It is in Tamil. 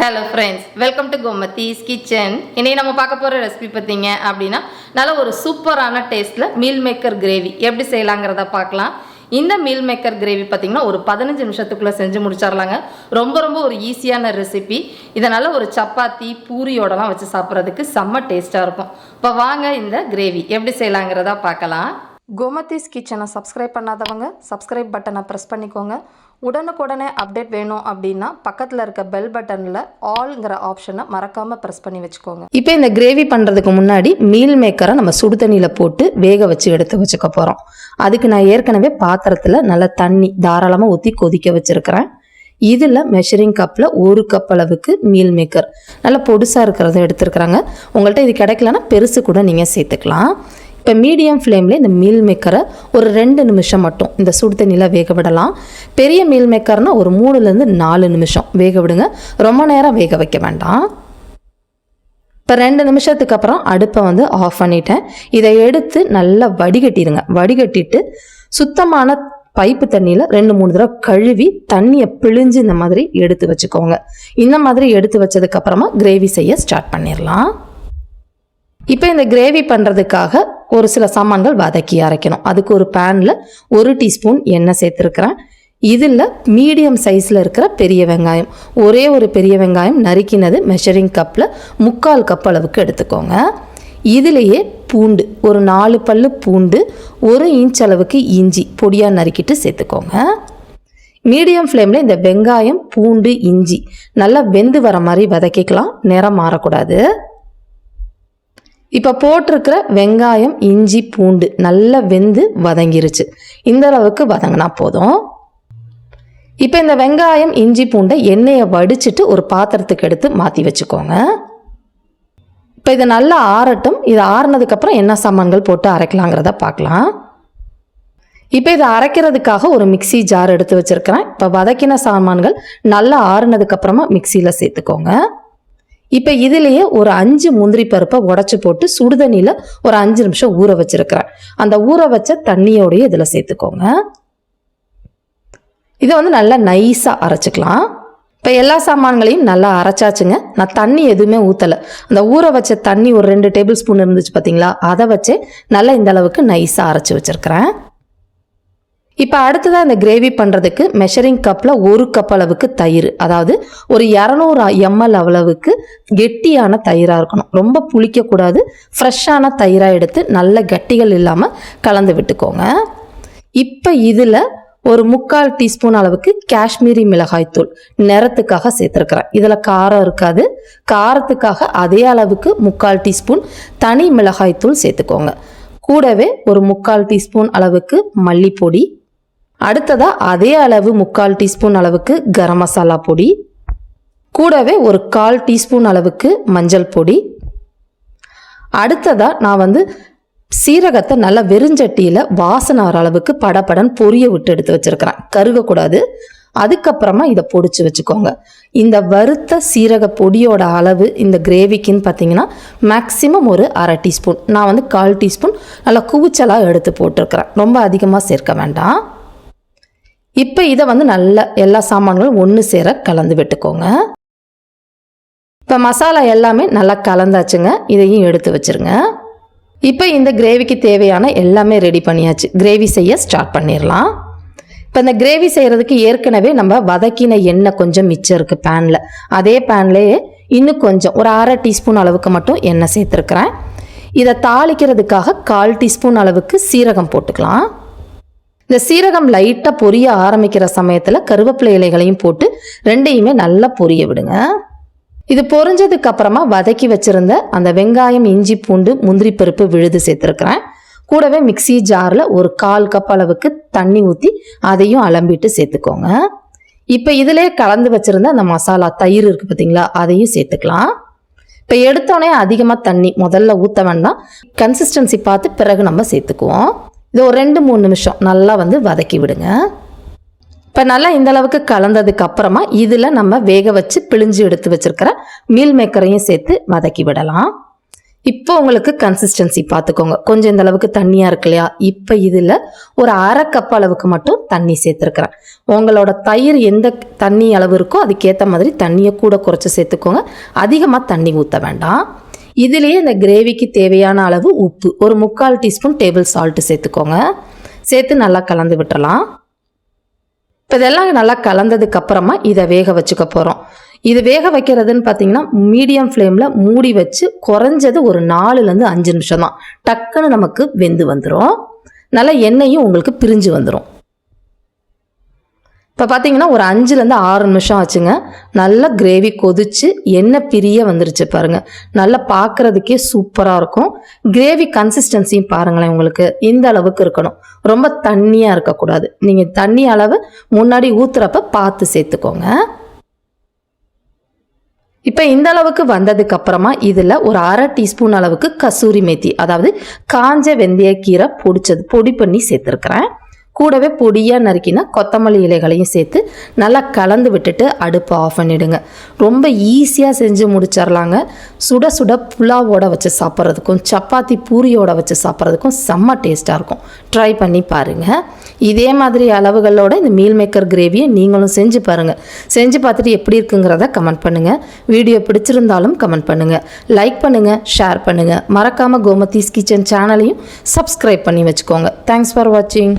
Hello friends welcome to Gomathi's kitchen இன்னைக்கு நம்ம பார்க்க போகிற ரெசிபி பார்த்தீங்க அப்படின்னா நல்ல ஒரு சூப்பரான டேஸ்ட்டில் மீல் மேக்கர் கிரேவி எப்படி செய்யலாங்கிறத பார்க்கலாம். இந்த மீல் மேக்கர் கிரேவி பார்த்தீங்கன்னா ஒரு பதினஞ்சு நிமிஷத்துக்குள்ளே செஞ்சு முடிச்சிடலாங்க ரொம்ப ரொம்ப ஒரு ஈஸியான ரெசிபி இதனால் ஒரு சப்பாத்தி பூரியோடலாம் வச்சு சாப்பிட்றதுக்கு செம்ம டேஸ்ட்டாக இருக்கும். இப்போ வாங்க இந்த கிரேவி எப்படி செய்யலாங்கிறத பார்க்கலாம். கோமத்திஸ் கிச்சனை சப்ஸ்கிரைப் பண்ணாதவங்க சப்ஸ்கிரைப் பட்டனை ப்ரெஸ் பண்ணிக்கோங்க. உடனுக்குடனே அப்டேட் வேணும் அப்படின்னா பக்கத்தில் இருக்க பெல் பட்டனில் ஆல்ங்கிற ஆப்ஷனை மறக்காமல் ப்ரெஸ் பண்ணி வச்சுக்கோங்க. இப்போ இந்த கிரேவி பண்ணுறதுக்கு முன்னாடி மீல் மேக்கரை நம்ம சுடு தண்ணியில் போட்டு வேக வச்சு எடுத்து வச்சுக்க போகிறோம் அதுக்கு நான் ஏற்கனவே பாத்திரத்தில் நல்லா தண்ணி தாராளமாக ஊற்றி கொதிக்க வச்சுருக்கிறேன். இதில் மெஷரிங் கப்பில் ஒரு கப் அளவுக்கு மீல் மேக்கர் நல்லா பொடுசாக இருக்கிறத எடுத்துருக்குறாங்க. உங்கள்கிட்ட இது கிடைக்கலன்னா பெருசு கூட நீங்கள் சேர்த்துக்கலாம். இப்போ மீடியம் ஃப்ளேமில் இந்த மீல் மேக்கரை ஒரு ரெண்டு நிமிஷம் மட்டும் இந்த சுடு தண்ணியில் வேக விடலாம். பெரிய மீல் மேக்கர்னால் ஒரு மூணுலேருந்து நாலு நிமிஷம் வேக விடுங்க. ரொம்ப நேரம் வேக வைக்க வேண்டாம். இப்போ ரெண்டு நிமிஷத்துக்கு அப்புறம் அடுப்பை வந்து ஆஃப் பண்ணிட்டேன். இதை எடுத்து நல்லா வடிகட்டிடுங்க. வடிகட்டிட்டு சுத்தமான பைப்பு தண்ணியில் ரெண்டு மூணு தடவை கழுவி தண்ணியை பிழிஞ்சு இந்த மாதிரி எடுத்து வச்சுக்கோங்க. இந்த மாதிரி எடுத்து வச்சதுக்கப்புறமா கிரேவி செய்ய ஸ்டார்ட் பண்ணிடலாம். இப்போ இந்த கிரேவி பண்ணுறதுக்காக ஒரு சில சாமான்கள் வதக்கி அரைக்கணும். அதுக்கு ஒரு பேனில் ஒரு டீஸ்பூன் எண்ணெய் சேர்த்துருக்குறேன். இதில் மீடியம் சைஸில் இருக்கிற பெரிய வெங்காயம். ஒரே ஒரு பெரிய வெங்காயம் நறுக்கினது மெஷரிங் கப்பில் முக்கால் கப் அளவுக்கு எடுத்துக்கோங்க. இதிலேயே பூண்டு ஒரு நாலு பல் பூண்டு ஒரு இன்ச் அளவுக்கு இஞ்சி பொடியாக நறுக்கிட்டு சேர்த்துக்கோங்க. மீடியம் ஃப்ளேமில் இந்த வெங்காயம் பூண்டு இஞ்சி நல்லா வெந்து வர மாதிரி வதக்கிக்கலாம். நிறம் மாறக்கூடாது. இப்போ போட்டிருக்கிற வெங்காயம் இஞ்சி பூண்டு நல்லா வெந்து வதங்கிருச்சு. இந்த அளவுக்கு வதங்கினா போதும். இப்போ இந்த வெங்காயம் இஞ்சி பூண்டை எண்ணெயை வடிச்சிட்டு ஒரு பாத்திரத்துக்கு எடுத்து மாற்றி வச்சுக்கோங்க. இப்போ இதை நல்லா ஆறட்டும். இது ஆறுனதுக்கப்புறம் என்ன சாமான்கள் போட்டு அரைக்கலாங்கிறத பார்க்கலாம். இப்போ இதை அரைக்கிறதுக்காக ஒரு மிக்ஸி ஜார் எடுத்து வச்சுருக்கிறேன். இப்போ வதக்கின சாமான்கள் நல்லா ஆறுனதுக்கப்புறமா மிக்சியில் சேர்த்துக்கோங்க. இப்போ இதுலேயே ஒரு அஞ்சு முந்திரி பருப்பை உடச்சி போட்டு சுடுதண்ணியில் ஒரு அஞ்சு நிமிஷம் ஊற வச்சிருக்கிறேன் அந்த ஊற வச்ச தண்ணியோடய இதில் சேர்த்துக்கோங்க. இதை வந்து நல்லா நைஸாக அரைச்சிக்கலாம். இப்போ எல்லா சாமான்களையும் நல்லா அரைச்சாச்சுங்க. நான் தண்ணி எதுவுமே ஊற்றலை அந்த ஊற வச்ச தண்ணி ஒரு ரெண்டு டேபிள் ஸ்பூன் இருந்துச்சு பார்த்தீங்களா அதை வச்சே நல்லா இந்த அளவுக்கு நைஸாக அரைச்சி வச்சுருக்கிறேன். இப்போ அடுத்ததாக இந்த கிரேவி பண்ணுறதுக்கு மெஷரிங் கப்பில் ஒரு கப் அளவுக்கு தயிர். அதாவது ஒரு இரநூறு எம்எல் அளவுக்கு கெட்டியான தயிராக இருக்கணும். ரொம்ப புளிக்கக்கூடாது ஃப்ரெஷ்ஷான தயிராக எடுத்து நல்ல கட்டிகள் இல்லாமல் கலந்து விட்டுக்கோங்க. இப்போ இதில் ஒரு முக்கால் டீஸ்பூன் அளவுக்கு காஷ்மீரி மிளகாய்த்தூள் நிறத்துக்காக சேர்த்துருக்குறேன். இதில் காரம் இருக்காது. காரத்துக்காக அதே அளவுக்கு முக்கால் டீஸ்பூன் தனி மிளகாய்த்தூள் சேர்த்துக்கோங்க. கூடவே ஒரு முக்கால் டீஸ்பூன் அளவுக்கு மல்லிப்பொடி அடுத்ததாக அதே அளவு முக்கால் டீஸ்பூன் அளவுக்கு கரம் மசாலா பொடி கூடவே ஒரு கால் டீஸ்பூன் அளவுக்கு மஞ்சள் பொடி. அடுத்ததாக நான் வந்து சீரகத்தை நல்லா வெறிஞ்சட்டியில் வாசனை வர அளவுக்கு படபடன் பொரிய விட்டு எடுத்து வச்சுருக்கிறேன். கருகக்கூடாது. அதுக்கப்புறமா இதை பொடிச்சு வச்சுக்கோங்க. இந்த வறுத்த சீரக பொடியோட அளவு இந்த கிரேவிக்குன்னு பார்த்தீங்கன்னா மேக்ஸிமம் ஒரு அரை டீஸ்பூன். நான் வந்து கால் டீஸ்பூன் நல்லா குவிச்சலாக எடுத்து போட்டிருக்கிறேன். ரொம்ப அதிகமாக சேர்க்க வேண்டாம். இப்போ இதை வந்து நல்லா எல்லா சாமான்களும் ஒன்று சேர கலந்து விட்டுக்கோங்க. இப்போ மசாலா எல்லாமே நல்லா கலந்தாச்சுங்க. இதையும் எடுத்து வச்சுருங்க. இப்போ இந்த கிரேவிக்கு தேவையான எல்லாமே ரெடி பண்ணியாச்சு. கிரேவி செய்ய ஸ்டார்ட் பண்ணிடலாம் இப்போ இந்த கிரேவி செய்கிறதுக்கு ஏற்கனவே நம்ம வதக்கின எண்ணெய் கொஞ்சம் மிச்சம் இருக்குது பேனில். அதே பேன்லேயே இன்னும் கொஞ்சம் ஒரு அரை டீஸ்பூன் அளவுக்கு மட்டும் எண்ணெய் சேர்த்துருக்குறேன். இதை தாளிக்கிறதுக்காக கால் டீஸ்பூன் அளவுக்கு சீரகம் போட்டுக்கலாம். இந்த சீரகம் லைட்டாக பொரிய ஆரம்பிக்கிற சமயத்தில் கருவேப்பிலை இலைகளையும் போட்டு ரெண்டையுமே நல்லா பொரிய விடுங்க. இது பொரிஞ்சதுக்கு அப்புறமா வதக்கி வச்சிருந்த அந்த வெங்காயம் இஞ்சி பூண்டு முந்திரி பருப்பு விழுது சேர்த்துருக்குறேன். கூடவே மிக்சி ஜாரில் ஒரு கால் கப் அளவுக்கு தண்ணி ஊற்றி அதையும் அலம்பிட்டு சேர்த்துக்கோங்க. இப்போ இதிலே கலந்து வச்சிருந்த அந்த மசாலா தயிர் இருக்குது பார்த்தீங்களா அதையும் சேர்த்துக்கலாம். இப்போ எடுத்தோடனே அதிகமாக தண்ணி முதல்ல ஊற்ற வேண்டாம். கன்சிஸ்டன்சி பார்த்து பிறகு நம்ம சேர்த்துக்குவோம். இது ஒரு ரெண்டு மூணு நிமிஷம். நல்லா வந்து வதக்கி விடுங்க. இப்போ நல்லா இந்த அளவுக்கு கலந்ததுக்கு அப்புறமா இதில் நம்ம வேக வச்சு பிழிஞ்சு எடுத்து வச்சுருக்கிற மீல் மேக்கரையும் சேர்த்து வதக்கி விடலாம். இப்போ உங்களுக்கு கன்சிஸ்டன்சி பார்த்துக்கோங்க கொஞ்சம் இந்த அளவுக்கு தண்ணியாக இருக்கு இல்லையா? இப்போ இதில் ஒரு அரை கப் அளவுக்கு மட்டும் தண்ணி சேர்த்துருக்குறேன். உங்களோட தயிர் எந்த தண்ணி அளவு இருக்கோ அதுக்கேற்ற மாதிரி தண்ணியை கூட குறைச்சி சேர்த்துக்கோங்க. அதிகமாக தண்ணி ஊற்ற வேண்டாம். இதுலேயே இந்த கிரேவிக்கு தேவையான அளவு உப்பு. ஒரு முக்கால் டீஸ்பூன் டேபிள் சால்ட்டு சேர்த்துக்கோங்க. சேர்த்து நல்லா கலந்து விட்டுறலாம். இப்போ இதெல்லாம் நல்லா கலந்ததுக்கு அப்புறமா இதை வேக வச்சுக்க போகிறோம் இது வேக வைக்கிறதுன்னு பார்த்தீங்கன்னா மீடியம் ஃப்ளேமில் மூடி வச்சு குறைஞ்சது ஒரு நாலுலேருந்து அஞ்சு நிமிஷம் தான் டக்குன்னு நமக்கு வெந்து வந்துடும் நல்லா எண்ணெயும் உங்களுக்கு பிரிஞ்சு வந்துடும் இப்போ பார்த்தீங்கன்னா ஒரு அஞ்சுலேருந்து ஆறு நிமிஷம் ஆச்சுங்க. நல்லா கிரேவி கொதிச்சு எண்ணெய் பிரிய வந்துருச்சு பாருங்கள் நல்லா பார்க்குறதுக்கே சூப்பராக இருக்கும். கிரேவி கன்சிஸ்டன்சியும் பாருங்களேன் உங்களுக்கு. இந்த அளவுக்கு இருக்கணும். ரொம்ப தண்ணியாக இருக்கக்கூடாது. நீங்கள் தண்ணி அளவு முன்னாடி ஊற்றுறப்ப பார்த்து சேர்த்துக்கோங்க. இப்போ இந்த அளவுக்கு வந்ததுக்கு அப்புறமா இதில் ஒரு அரை டீஸ்பூன் அளவுக்கு கசூரி மேத்தி அதாவது காஞ்ச வெந்தயக்கீரை பொடிச்சது பொடி பண்ணி சேர்த்துருக்குறேன். கூடவே பொடியாக நறுக்கினா கொத்தமல்லி இலைகளையும் சேர்த்து நல்லா கலந்து விட்டுட்டு அடுப்பை ஆஃப் பண்ணிவிடுங்க ரொம்ப ஈஸியாக செஞ்சு முடிச்சிடலாங்க சுட சுட புலாவோட வச்சு சாப்பிட்றதுக்கும் சப்பாத்தி பூரியோட வச்சு சாப்பிட்றதுக்கும் செம்ம டேஸ்ட்டாக இருக்கும். ட்ரை பண்ணி பாருங்கள் இதே மாதிரி அளவுகளோட இந்த மீல் மேக்கர் கிரேவியை நீங்களும் செஞ்சு பாருங்கள் செஞ்சு பார்த்துட்டு எப்படி இருக்குங்கிறத கமெண்ட் பண்ணுங்கள் வீடியோ பிடிச்சிருந்தாலும் கமெண்ட் பண்ணுங்கள் லைக் பண்ணுங்கள் ஷேர் பண்ணுங்கள் மறக்காமல் கோமதீஸ் கிச்சன் சேனலையும் சப்ஸ்கிரைப் பண்ணி வச்சுக்கோங்க. தேங்க்ஸ் ஃபார் வாட்சிங்